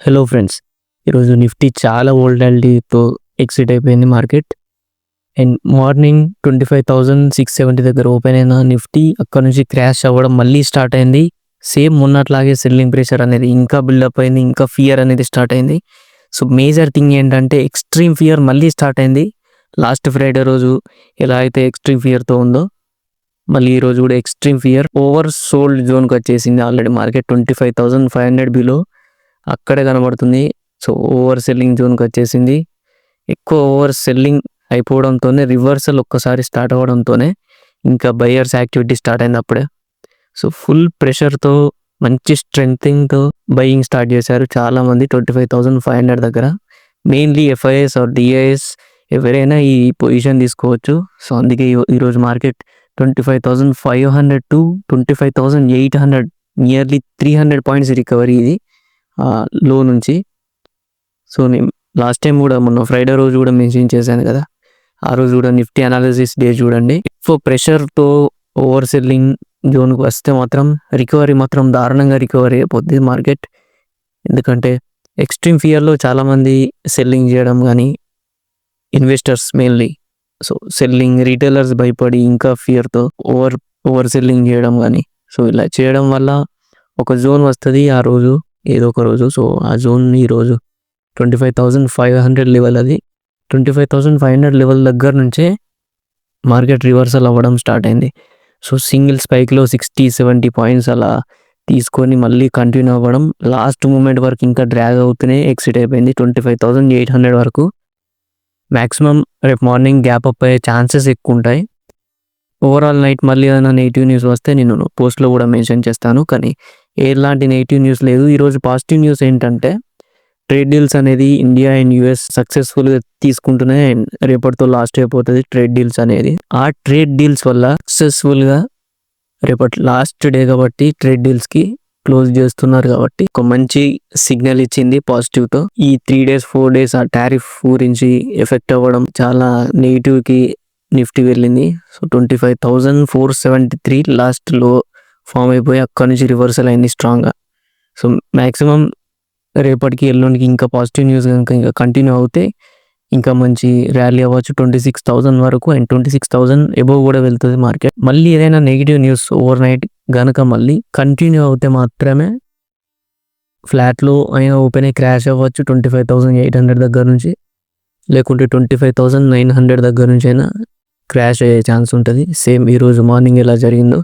Hello friends ఈరోజు Nifty చాలా వోల్టాలిటీతో ఎక్సిట్ అయిపోయింది market and morning twenty five thousand six seventy దగ్గర ఓపెన్ అయిన నిఫ్టీ అక్కడ నుంచి క్రాష్ అవ్వడం మళ్ళీ స్టార్ట్ అయింది. సేమ్ మొన్నట్లాగే సెల్లింగ్ ప్రెషర్ అనేది ఇంకా బిల్డప్ అయింది ఇంకా ఫియర్ అనేది స్టార్ట్ అయింది. సో మేజర్ థింగ్ ఏంటంటే ఎక్స్ట్రీమ్ ఫియర్ మళ్ళీ స్టార్ట్ అయింది. లాస్ట్ ఫ్రైడే రోజు ఎలా అయితే ఎక్స్ట్రీమ్ ఫియర్తో ఉందో మళ్ళీ ఈరోజు కూడా ఎక్స్ట్రీమ్ ఫియర్ ఓవర్ సోల్డ్ జోన్కి వచ్చేసింది already market twenty five thousand five hundred below అక్కడే కనబడుతుంది. సో ఓవర్ సెల్లింగ్ జోన్కి వచ్చేసింది. ఎక్కువ ఓవర్ సెల్లింగ్ అయిపోవడంతోనే రివర్సల్ ఒక్కసారి స్టార్ట్ అవ్వడంతోనే ఇంకా బయర్స్ యాక్టివిటీ స్టార్ట్ అయింది అప్పుడే. సో ఫుల్ ప్రెషర్తో మంచి స్ట్రెంగ్తో బయింగ్ స్టార్ట్ చేశారు చాలా మంది twenty five thousand five hundred దగ్గర. మెయిన్లీ ఎఫ్ఐఎస్ ఆర్ డిఐఎస్ ఎవరైనా ఈ పొజిషన్ తీసుకోవచ్చు. సో అందుకే ఈరోజు market twenty five thousand five hundred to twenty five thousand eight hundred nearly three hundred points recovery ఇది. లో నుంచి. సో నేను లాస్ట్ టైం కూడా మొన్న ఫ్రైడే రోజు కూడా మెన్షన్ చేశాను కదా. ఆ రోజు కూడా నిఫ్టీ అనాలిసిస్ డే చూడండి. సో ప్రెషర్తో ఓవర్ సెల్లింగ్ జోన్కి వస్తే మాత్రం రికవరీ మాత్రం దారుణంగా రికవరీ అయిపోద్ది మార్కెట్ ఎందుకంటే ఎక్స్ట్రీమ్ ఫియర్లో చాలామంది సెల్లింగ్ చేయడం కానీ investors mainly so selling retailers భయపడి ఇంకా ఫియర్తో ఓవర్ ఓవర్ సెల్లింగ్ చేయడం కానీ. సో ఇలా చేయడం వల్ల ఒక జోన్ వస్తుంది ఆ రోజు. ఏదో ఒక రోజు. సో ఆ జోన్ ఈరోజు twenty five thousand five hundred level అది. Twenty five thousand five hundred level దగ్గర నుంచే మార్కెట్ రివర్సల్ అవ్వడం స్టార్ట్ అయింది. సో సింగిల్ స్పైక్లో సిక్స్టీ సెవెంటీ పాయింట్స్ అలా తీసుకొని మళ్ళీ కంటిన్యూ అవ్వడం. లాస్ట్ మూమెంట్ వరకు ఇంకా డ్రాగ్ అవుతూనే ఎక్సిట్ అయిపోయింది. Twenty five thousand eight hundred వరకు. మ్యాక్సిమం రేపు మార్నింగ్ గ్యాప్ అప్ అయ్యే ఛాన్సెస్ ఎక్కువ ఉంటాయి. ఓవరాల్ నైట్ మళ్ళీ ఏదైనా నెగిటివ్ న్యూస్ వస్తే నేను పోస్ట్లో కూడా మెన్షన్ చేస్తాను. కానీ ఎలాంటి నెగిటివ్ న్యూస్ లేదు. ఈరోజు పాజిటివ్ న్యూస్ ఏంటంటే ట్రేడ్ డీల్స్ అనేది ఇండియా అండ్ యుఎస్ సక్సెస్ఫుల్గా తీసుకుంటూనే రేపటితో లాస్ట్ అయిపోతుంది ట్రేడ్ డీల్స్ అనేది. ఆ ట్రేడ్ డీల్స్ వల్ల సక్సెస్ఫుల్గా రేపటి లాస్ట్ డే కాబట్టి ట్రేడ్ డీల్స్కి క్లోజ్ చేస్తున్నారు కాబట్టి ఒక మంచి సిగ్నల్ ఇచ్చింది పాజిటివ్తో. ఈ త్రీ డేస్ ఫోర్ డేస్ ఆ టారిఫ్ గురించి ఎఫెక్ట్ అవ్వడం చాలా నెగిటివ్కి నిఫ్టీ వెళ్ళింది. So twenty five thousand four seventy three లాస్ట్లో ఫామ్ అయిపోయి అక్కడి నుంచి రివర్సల్ అయింది స్ట్రాంగ్గా. సో మ్యాక్సిమం రేపటికి ఎల్లుండికి ఇంకా పాజిటివ్ న్యూస్ కనుక ఇంకా కంటిన్యూ అవుతే ఇంకా మంచి ర్యాలీ అవ్వచ్చు. ట్వంటీ సిక్స్ థౌసండ్ వరకు and twenty six thousand above కూడా వెళ్తుంది మార్కెట్. మళ్ళీ ఏదైనా నెగిటివ్ న్యూస్ ఓవర్ నైట్ గనక మళ్ళీ కంటిన్యూ అవుతే మాత్రమే ఫ్లాట్లో అయినా ఓపెన్ అయ్యి క్రాష్ అవ్వచ్చు. Twenty five thousand eight hundred దగ్గర నుంచి లేకుంటే twenty five thousand nine hundred దగ్గర నుంచి అయినా క్రాష్ అయ్యే ఛాన్స్ ఉంటుంది. సేమ్ ఈరోజు మార్నింగ్ ఎలా జరిగిందో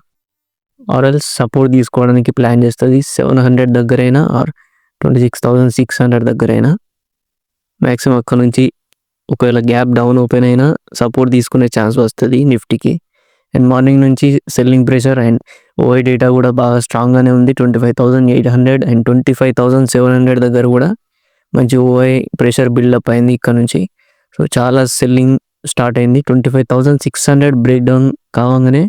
ఆర్ఎల్స్ సపోర్ట్ తీసుకోవడానికి ప్లాన్ చేస్తుంది. సెవెన్ హండ్రెడ్ దగ్గరైనా or twenty six thousand six hundred దగ్గరైనా. మ్యాక్సిమం అక్కడ నుంచి ఒకవేళ గ్యాప్ డౌన్ ఓపెన్ అయినా సపోర్ట్ తీసుకునే ఛాన్స్ వస్తుంది నిఫ్టీకి. అండ్ మార్నింగ్ నుంచి selling pressure and OI data కూడా బాగా స్ట్రాంగ్గానే ఉంది. Twenty five thousand eight hundred and twenty five thousand seven hundred దగ్గర కూడా మంచి ఓఐ ప్రెషర్ బిల్డప్ అయింది ఇక్కడ నుంచి. సో చాలా సెల్లింగ్ స్టార్ట్ అయింది. Twenty five thousand six hundred break down కావంగానే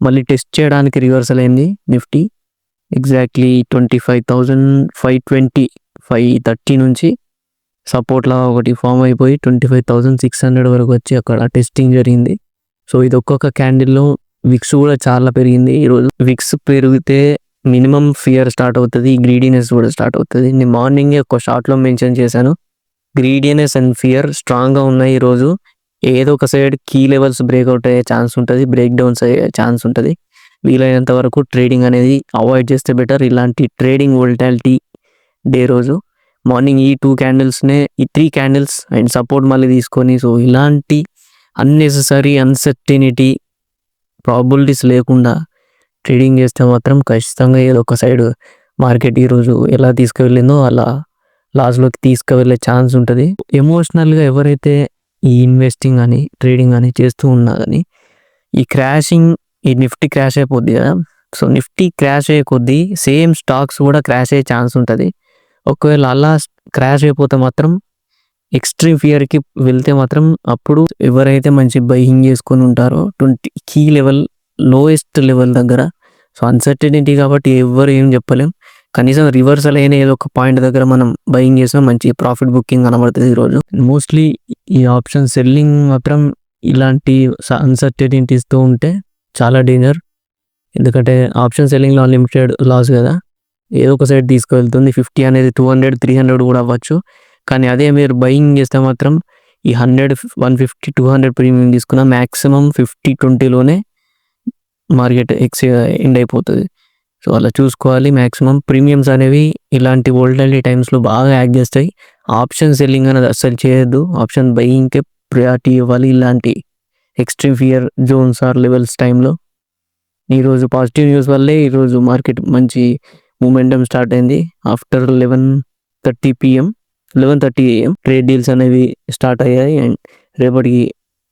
మళ్ళీ టెస్ట్ చేయడానికి రివర్సల్ అయింది Nifty. Exactly twenty five thousand five twenty five thirty నుంచి సపోర్ట్లా ఒకటి ఫామ్ అయిపోయి twenty five thousand six hundred వరకు వచ్చి అక్కడ టెస్టింగ్ జరిగింది. సో ఇది ఒక్కొక్క క్యాండిల్లో విక్స్ కూడా చాలా పెరిగింది. ఈరోజు విక్స్ పెరిగితే మినిమం ఫియర్ స్టార్ట్ అవుతుంది గ్రీడీనెస్ కూడా స్టార్ట్ అవుతుంది. నేను మార్నింగే ఒక షార్ట్లో మెన్షన్ చేశాను. గ్రీడీనెస్ అండ్ ఫియర్ స్ట్రాంగ్గా ఉన్నాయి ఈరోజు ఏదో ఒక సైడ్ కీ లెవెల్స్ బ్రేక్అవుట్ అయ్యే ఛాన్స్ ఉంటుంది బ్రేక్ డౌన్స్ అయ్యే ఛాన్స్ ఉంటుంది. వీలైనంత వరకు ట్రేడింగ్ అనేది అవాయిడ్ చేస్తే బెటర్ ఇలాంటి ట్రేడింగ్ వోల్టాలిటీ డే రోజు. మార్నింగ్ ఈ టూ క్యాండిల్స్నే ఈ త్రీ క్యాండిల్స్ అండ్ సపోర్ట్ మళ్ళీ తీసుకొని సో ఇలాంటి అన్నెసెసరీ అన్సర్టినిటీ ప్రాబిలిటీస్ లేకుండా ట్రేడింగ్ చేస్తే మాత్రం ఖచ్చితంగా ఏదో ఒక సైడ్ మార్కెట్ ఈరోజు ఎలా తీసుకువెళ్ళిందో అలా లాస్లోకి తీసుకువెళ్ళే ఛాన్స్ ఉంటుంది. ఎమోషనల్గా ఎవరైతే ఈ ఇన్వెస్టింగ్ అని ట్రేడింగ్ అని చేస్తూ ఉన్నా కానీ ఈ క్రాషింగ్ ఈ నిఫ్టీ క్రాష్ అయిపోద్ది కదా. సో నిఫ్టీ క్రాష్ అయ్యే కొద్దీ సేమ్ స్టాక్స్ కూడా క్రాష్ అయ్యే ఛాన్స్ ఉంటుంది. ఒకవేళ అలా క్రాష్ అయిపోతే మాత్రం ఎక్స్ట్రీమ్ ఫియర్కి వెళ్తే మాత్రం అప్పుడు ఎవరైతే మంచి బయింగ్ చేసుకొని ఉంటారో twenty key level lowest level దగ్గర సో అన్సర్టనిటీ కాబట్టి ఎవరు ఏం చెప్పలేం. కనీసం రివర్సల్ అయిన ఏదో ఒక పాయింట్ దగ్గర మనం బయింగ్ చేసినా మంచి ప్రాఫిట్ బుకింగ్ కనబడుతుంది ఈరోజు మోస్ట్లీ ఈ ఆప్షన్ సెల్లింగ్ మాత్రం ఇలాంటి అన్సర్టనిటీస్తో ఉంటే చాలా డేంజర్ ఎందుకంటే ఆప్షన్ సెల్లింగ్లో అన్లిమిటెడ్ లాస్ కదా. ఏదో ఒక సైడ్ తీసుకువెళ్తుంది ఫిఫ్టీ అనేది టూ హండ్రెడ్ త్రీ హండ్రెడ్ కూడా అవ్వచ్చు. కానీ అదే మీరు బయింగ్ చేస్తే మాత్రం ఈ hundred one fifty two hundred premium తీసుకున్న మ్యాక్సిమం ఫిఫ్టీ ట్వంటీలోనే మార్కెట్ ఎక్స్ ఎండ్ అయిపోతుంది. సో అలా చూసుకోవాలి. మ్యాక్సిమం ప్రీమియమ్స్ అనేవి ఇలాంటి వోల్టాలిటీ టైమ్స్లో బాగా యాక్ట్ చేస్తాయి. ఆప్షన్ సెల్లింగ్ అనేది అస్సలు చేయొద్దు. ఆప్షన్ బయింగ్కే ప్రియారిటీ ఇవ్వాలి ఇలాంటి extreme fear zones or levels టైంలో ఈరోజు పాజిటివ్ న్యూస్ వల్లే ఈరోజు మార్కెట్ మంచి మూమెంటం స్టార్ట్ అయింది. After eleven thirty PM eleven thirty AM trade deals అనేవి స్టార్ట్ అయ్యాయి. అండ్ రేపటికి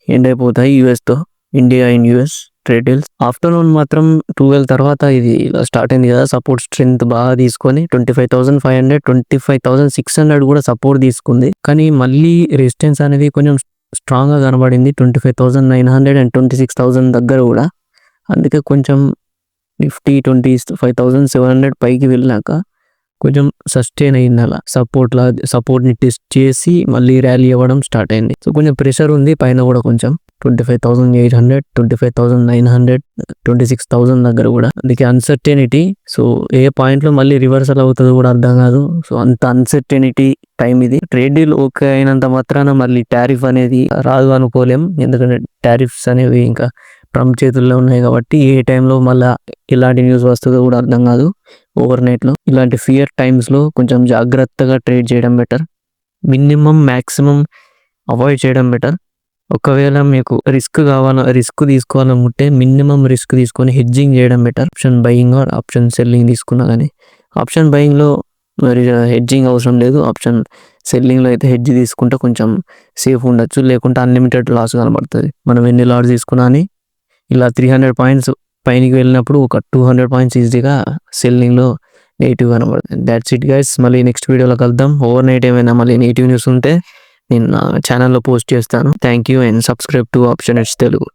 ఎండ్ అయిపోతాయి యూఎస్తో India and US trade deals afternoon మాత్రం ట్వెల్వ్ తర్వాత ఇది ఇలా స్టార్ట్ అయింది కదా సపోర్ట్ స్ట్రెంత్ బాగా తీసుకొని twenty five thousand five hundred twenty five thousand six hundred కూడా సపోర్ట్ తీసుకుంది. కానీ మళ్ళీ రెసిస్టెన్స్ అనేది కొంచెం స్ట్రాంగ్గా కనబడింది twenty five thousand nine hundred and twenty six thousand దగ్గర కూడా. అందుకే కొంచెం Nifty twenty five thousand seven hundred పైకి వెళ్ళాక కొంచెం సస్టైన్ అయింది అలా. సపోర్ట్ లా సపోర్ట్ని టెస్ట్ చేసి మళ్ళీ ర్యాలీ అవ్వడం స్టార్ట్ అయింది. సో కొంచెం ప్రెషర్ ఉంది పైన కూడా కొంచెం. Twenty five thousand eight hundred twenty five thousand nine hundred twenty six thousand దగ్గర కూడా అందుకే అన్సర్టెనిటీ సో ఏ పాయింట్లో మళ్ళీ రివర్సల్ అవుతుందో కూడా అర్థం కాదు. సో అంత అన్సర్టెనిటీ టైం ఇది. ట్రేడ్ డీల్ ఓకే అయినంత మాత్రాన మళ్ళీ టారిఫ్ అనేది రాదు అనుకోలేం. ఎందుకంటే టారిఫ్స్ అనేవి ఇంకా ట్రంప్ చేతుల్లో ఉన్నాయి కాబట్టి ఏ టైంలో మళ్ళీ ఇలాంటి న్యూస్ వస్తుందో కూడా అర్థం కాదు. ఓవర్ నైట్లో ఇలాంటి ఫియర్ టైమ్స్లో కొంచెం జాగ్రత్తగా ట్రేడ్ చేయడం బెటర్ మినిమం మ్యాక్సిమం అవాయిడ్ చేయడం బెటర్ ఒకవేళ మీకు రిస్క్ కావాల రిస్క్ తీసుకోవాలనుకుంటే మినిమం రిస్క్ తీసుకొని హెడ్జింగ్ చేయడం better. Option buying or option selling తీసుకున్నా కానీ. ఆప్షన్ బయింగ్లో మరి హెడ్జింగ్ అవసరం లేదు. ఆప్షన్ సెల్లింగ్లో అయితే హెడ్జ్ తీసుకుంటే కొంచెం సేఫ్ ఉండొచ్చు. లేకుంటే అన్లిమిటెడ్ లాస్ కనబడుతుంది. మనం ఎన్ని లాస్ తీసుకున్నా అని ఇలా త్రీ హండ్రెడ్ పాయింట్స్ పైనకి వెళ్ళినప్పుడు ఒక టూ హండ్రెడ్ పాయింట్స్ ఈజీగా సెల్లింగ్లో నెగిటివ్ కనబడుతుంది. దాట్స్ ఇట్ గైస్ మళ్ళీ నెక్స్ట్ వీడియోలో కలుద్దాం. ఓవర్ నైట్ ఏమైనా మళ్ళీ నెగిటివ్ న్యూస్ ఉంటే నేను నా ఛానల్లో పోస్ట్ చేస్తాను. Thank you and subscribe to option H Telugu